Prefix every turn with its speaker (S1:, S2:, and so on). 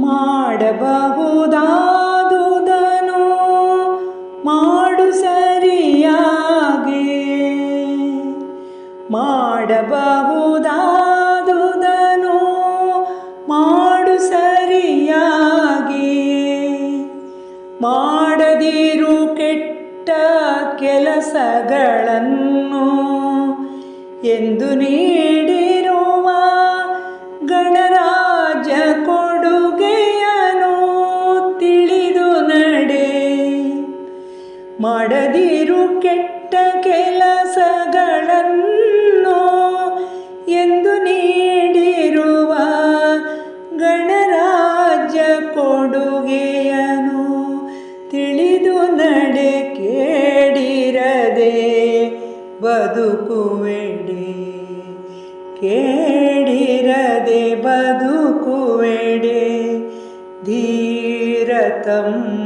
S1: ಮಾಡಬಹುದಾದುದನು. ಮಾಡು ಸರಿಯಾಗಿ. ಮಾಡಬಹುದಾದುದನು. ಮಾಡು ಸರಿಯಾಗಿ. ಮಾಡದಿರು ಕೆಟ್ಟ ಕೆಲಸಗಳನ್ನು ಎಂದು ನೀಡಿರುವ ಗಣರಾಜ ಮಾಡದಿರು ಕೆಟ್ಟ ಕೆಲಸಗಳನ್ನು ಎಂದು ನೀಡಿರುವ ಗಣರಾಜ್ಯ ಕೊಡುಗೆಯನು ತಿಳಿದು ನಡೆ ಕೇಡಿರದೆ ಬದುಕುವೆಡೆ ಕೇಡಿರದೆ ಬದುಕುವೆಡೆ ಧೀರತಮ್ಮ.